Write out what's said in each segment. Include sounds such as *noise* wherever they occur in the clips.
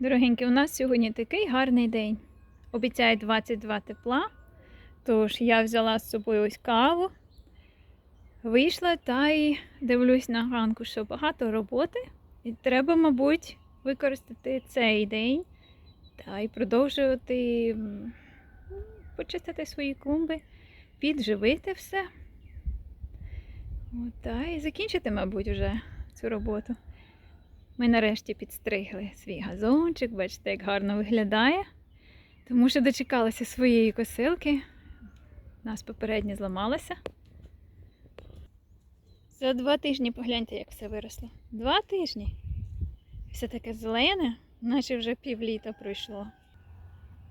Дорогенькі, у нас сьогодні такий гарний день. Обіцяє 22 тепла. Тож я взяла з собою ось каву, вийшла та й дивлюсь на ганку, що багато роботи. І треба, мабуть, використати цей день та й продовжувати почистити свої клумби, підживити все. От, та й закінчити, мабуть, вже цю роботу. Ми нарешті підстригли свій газончик, бачите, як гарно виглядає. Тому що дочекалася своєї косилки. У нас попереднє зламалося. За два тижні погляньте, як все виросло. Два тижні. Все таке зелене, наче вже півліта пройшло.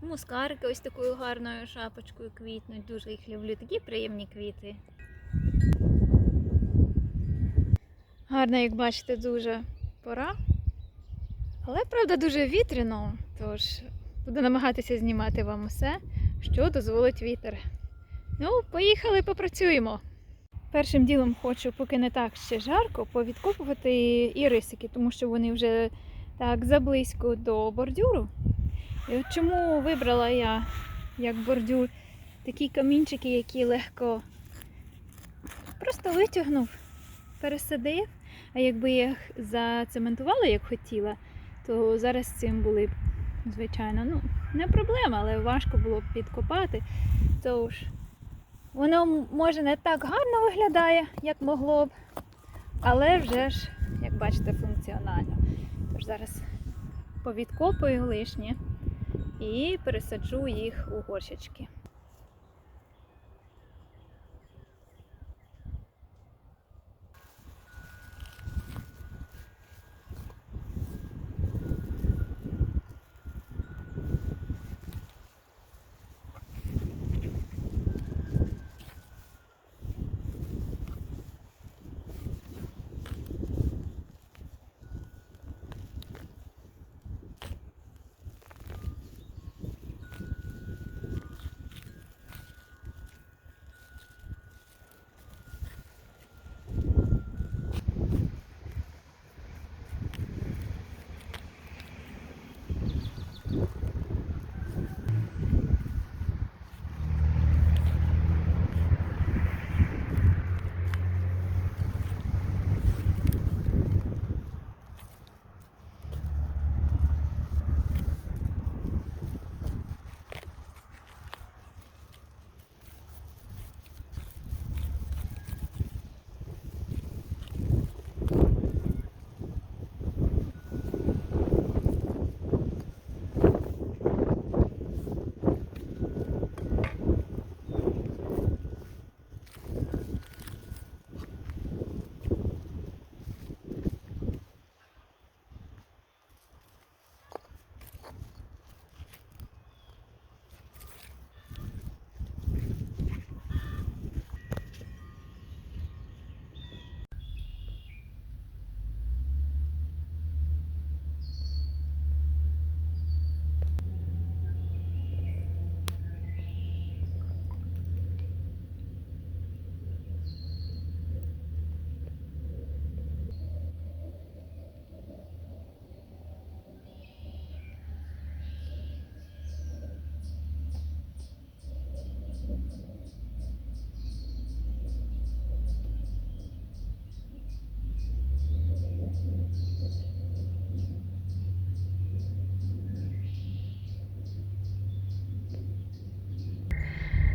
Мускарки ось такою гарною шапочкою квітнуть. Дуже їх люблю. Такі приємні квіти. Гарно, як бачите, дуже пора. Але правда дуже вітряно, тож буду намагатися знімати вам усе, що дозволить вітер. Ну, поїхали, попрацюємо. Першим ділом хочу, поки не так ще жарко, повідкопувати ірисики, тому що вони вже так заблизько до бордюру. І от чому вибрала я як бордюр такі камінчики, які легко просто витягнув, пересадив. А якби їх зацементувала, як хотіла, то зараз цим були б, звичайно, ну, не проблема, але важко було б підкопати. Тож воно може не так гарно виглядає, як могло б, але вже ж, як бачите, функціонально. Тож зараз повідкопую лишнє і пересаджу їх у горщички.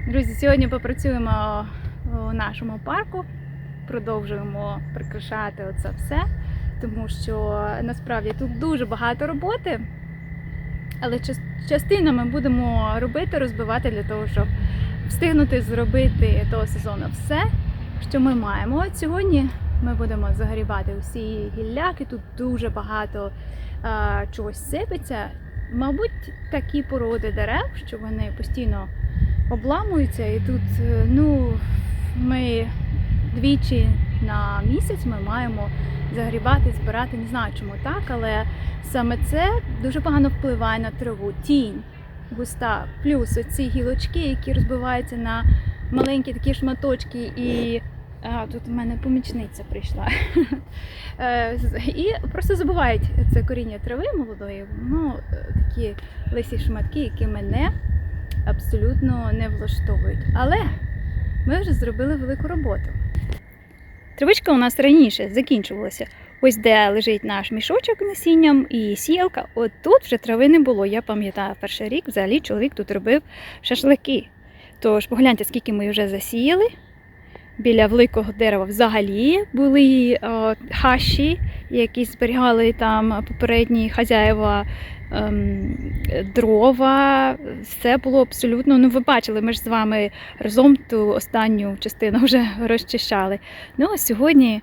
Друзі, сьогодні попрацюємо у нашому парку, продовжуємо прикрашати оце все, тому що насправді тут дуже багато роботи, але час- частинами будемо робити, розбивати для того, щоб встигнути зробити того сезону все, що ми маємо. От сьогодні ми будемо загрібати усі гілляки, тут дуже багато а, чогось сипеться. Мабуть, такі породи дерев, що вони постійно обламуються, і тут е, ну, ми двічі на місяць ми маємо загрібати, збирати. Не знаю, чому так, але саме це дуже погано впливає на траву. Тінь густа, плюс оці гілочки, які розбиваються на маленькі такі шматочки і А, тут у мене помічниця прийшла. *laughs* Е, І просто забувають це коріння трави молодої. Ну, такі лисі шматки, які мене абсолютно не влаштовують. Але ми вже зробили велику роботу. Травичка у нас раніше закінчувалася. Ось де лежить наш мішочок насінням і сіялка. От тут вже трави не було. Я пам'ятаю, перший рік взагалі чоловік тут робив шашлики. Тож погляньте, скільки ми вже засіяли. Біля великого дерева взагалі були е, хащі, які зберігали там попередні хазяїва ем, дрова. Все було абсолютно. Ну, ви бачили, ми ж з вами разом ту останню частину вже *laughs* розчищали. Ну, а сьогодні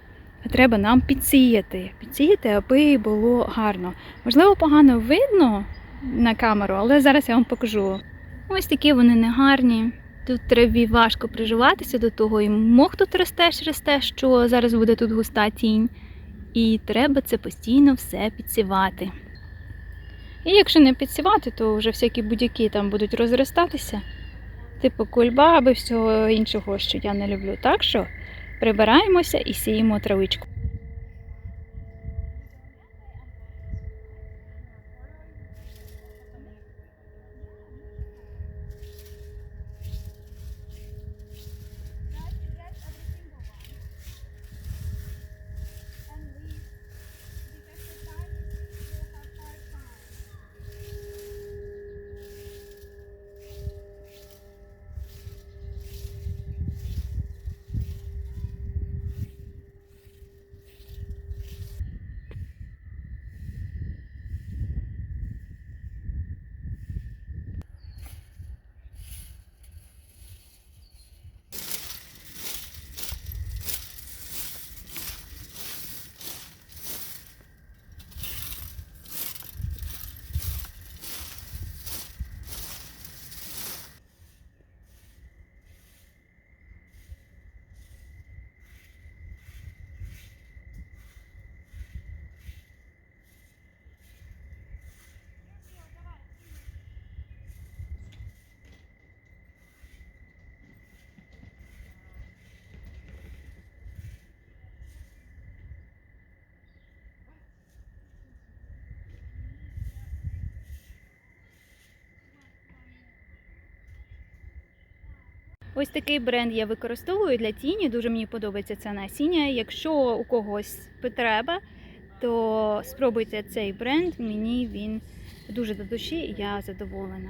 треба нам підсіяти. Підсіяти, аби було гарно. Можливо, погано видно на камеру, але зараз я вам покажу. Ось такі вони негарні. Тут траві важко приживатися до того, і мох тут росте, ж росте, що зараз буде тут густа тінь. І треба це постійно все підсівати. І якщо не підсівати, то вже всякі будь-які там будуть розростатися, типу кульбаби, всього іншого, що я не люблю. Так що прибираємося і сіємо травичку. Ось такий бренд я використовую для тіні. Дуже мені подобається це насіння. Якщо у когось потреба, то спробуйте цей бренд. Мені він дуже до душі, і я задоволена.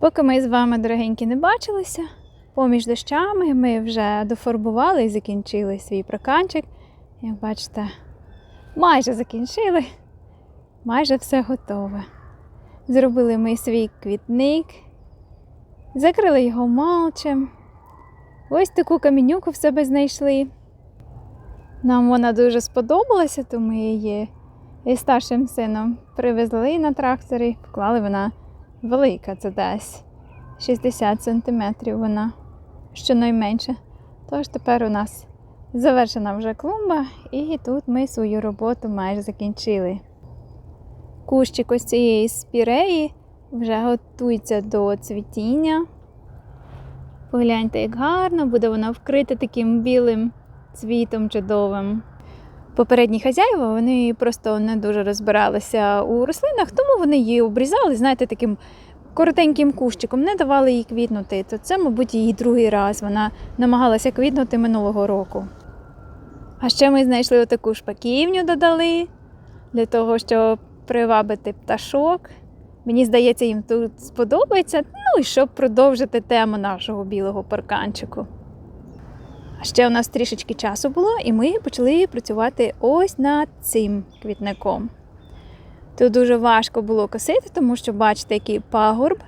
Поки ми з вами, дорогенькі, не бачилися, поміж дощами ми вже дофарбували і закінчили свій проканчик. Як бачите, Майже закінчили, майже все готове. Зробили ми свій квітник, закрили його малчем. Ось таку камінюку в себе знайшли. Нам вона дуже сподобалася, то ми її із старшим сином привезли на тракторі, поклали вона велика, це десь 60 сантиметрів вона щонайменше. Тож тепер у нас завершена вже клумба, і тут ми свою роботу майже закінчили. Кущик ось цієї спіреї вже готується до цвітіння. Погляньте, як гарно буде вона вкрита таким білим цвітом чудовим. Попередні хазяїва вони просто не дуже розбиралися у рослинах, тому вони її обрізали, знаєте, таким коротеньким кущиком, не давали їй квітнути. То це, мабуть, її другий раз. Вона намагалася квітнути минулого року. А ще ми знайшли отаку шпаківню, додали для того, щоб привабити пташок. Мені здається, їм тут сподобається. Ну і щоб продовжити тему нашого білого парканчику. Ще у нас трішечки часу було, і ми почали працювати ось над цим квітником. Тут дуже важко було косити, тому що бачите, який пагорб,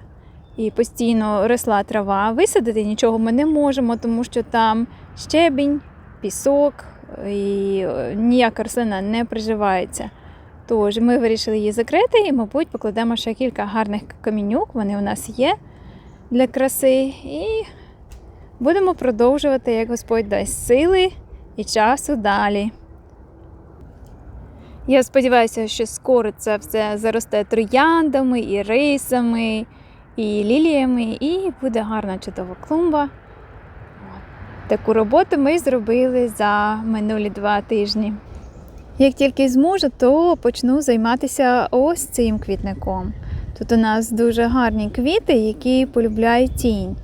і постійно росла трава. Висадити нічого ми не можемо, тому що там щебінь, пісок і е, ніяка рослина не приживається. Тож ми вирішили її закрити і, мабуть, покладемо ще кілька гарних камінюк. Вони у нас є для краси. І будемо продовжувати, як Господь дасть сили і часу далі. Я сподіваюся, що скоро це все заросте трояндами, і рисами, і ліліями, і буде гарна чудова клумба. Таку роботу ми зробили за минулі два тижні. Як тільки зможу, то почну займатися ось цим квітником. Тут у нас дуже гарні квіти, які полюбляють тінь.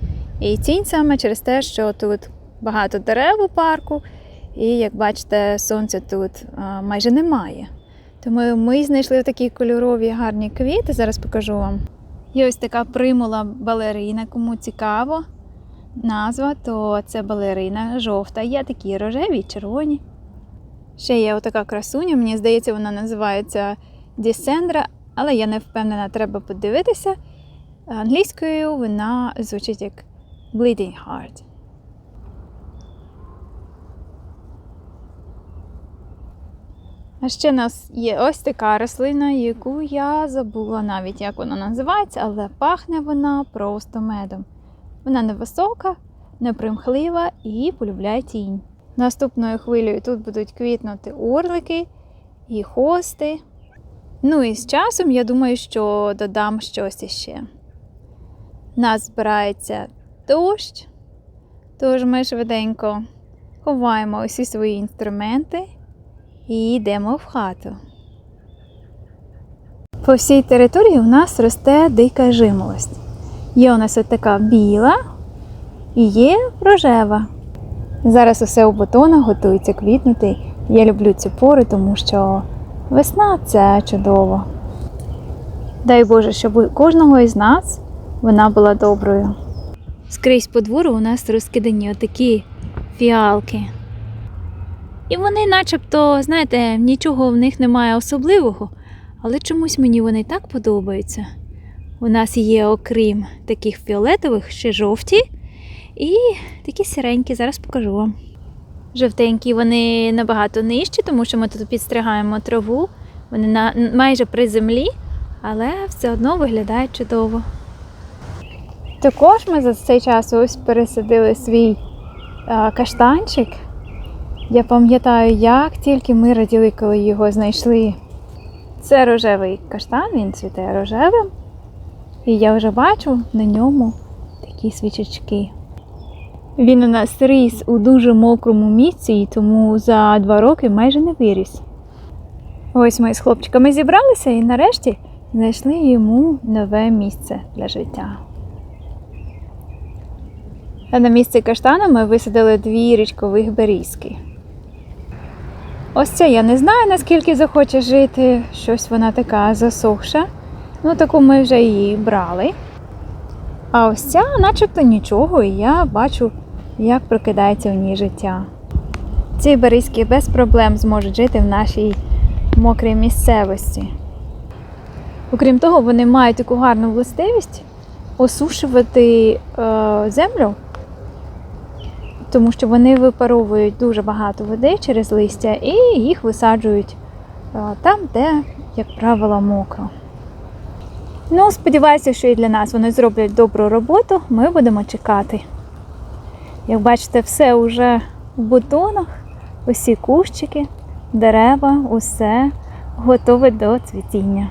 І тінь саме через те, що тут багато дерев у парку, і як бачите, сонця тут майже немає. Тому ми знайшли такі кольорові гарні квіти. Зараз покажу вам. Є ось така примула балерина, кому цікаво. Назва, то це балерина жовта. Є такі рожеві, червоні. Ще є отака красуня, мені здається, вона називається Дісендра, але я не впевнена, треба подивитися. Англійською вона звучить як Bleeding Heart. А ще в нас є ось така рослина, яку я забула навіть, як вона називається, але пахне вона просто медом. Вона невисока, непримхлива і полюбляє тінь. Наступною хвилею тут будуть квітнути орлики і хости. Ну і з часом я думаю, що додам щось іще. Нас збирається дощ, тож ми швиденько ховаємо усі свої інструменти і йдемо в хату. По всій території у нас росте дика жимолость. Є у нас от така біла і є рожева. Зараз усе у бутонах готується квітнути. Я люблю цю пору, тому що весна це чудово. Дай Боже, щоб у кожного із нас вона була доброю. Скрізь по двору у нас розкидані отакі фіалки. І вони, начебто, знаєте, нічого в них немає особливого, але чомусь мені вони так подобаються. У нас є, окрім таких фіолетових, ще жовті і такі сіренькі, зараз покажу вам. Жовтенькі вони набагато нижчі, тому що ми тут підстригаємо траву. Вони на, майже при землі, але все одно виглядають чудово. Також ми за цей час ось пересадили свій каштанчик. Я пам'ятаю, як тільки ми раділи, коли його знайшли. Це рожевий каштан, він цвіте рожевим. І я вже бачу на ньому такі свічечки. Він у нас ріс у дуже мокрому місці, і тому за два роки майже не виріс. Ось ми з хлопчиками зібралися і нарешті знайшли йому нове місце для життя. На місці каштану ми висадили дві річкових берізки. Ось ця я не знаю, наскільки захоче жити. Щось вона така засохша. Ну, таку ми вже її брали. А ось ця, начебто нічого, і я бачу, як прокидається у ній життя. Ці берізки без проблем зможуть жити в нашій мокрій місцевості. Окрім того, вони мають таку гарну властивість осушувати е, землю, тому що вони випаровують дуже багато води через листя і їх висаджують е, там, де, як правило, мокро. Ну, сподіваюся, що і для нас вони зроблять добру роботу. Ми будемо чекати. Як бачите, все вже в бутонах, усі кущики, дерева, усе готове до цвітіння.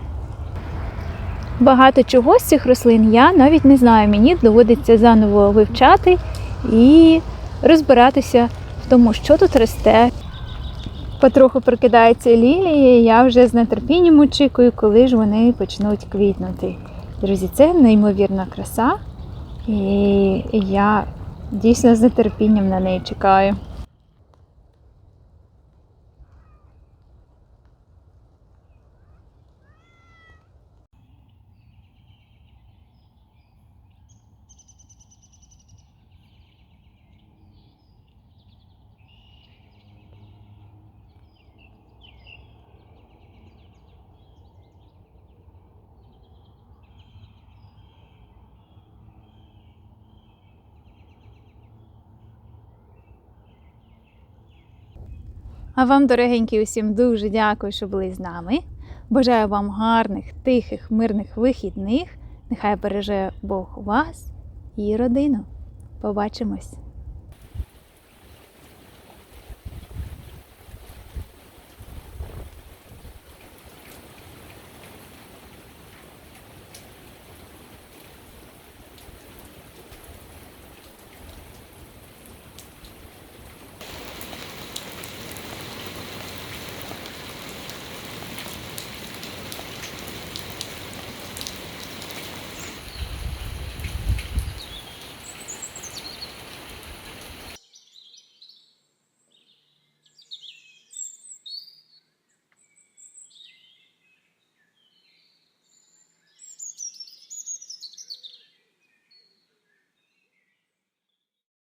Багато чого з цих рослин я навіть не знаю. Мені доводиться заново вивчати і розбиратися в тому, що тут росте. Потроху прокидаються лілії, я вже з нетерпінням очікую, коли ж вони почнуть квітнути. Друзі, це неймовірна краса, і я дійсно з нетерпінням на неї чекаю. А вам, дорогенькі, усім дуже дякую, що були з нами. Бажаю вам гарних, тихих, мирних вихідних. Нехай береже Бог вас і родину. Побачимось!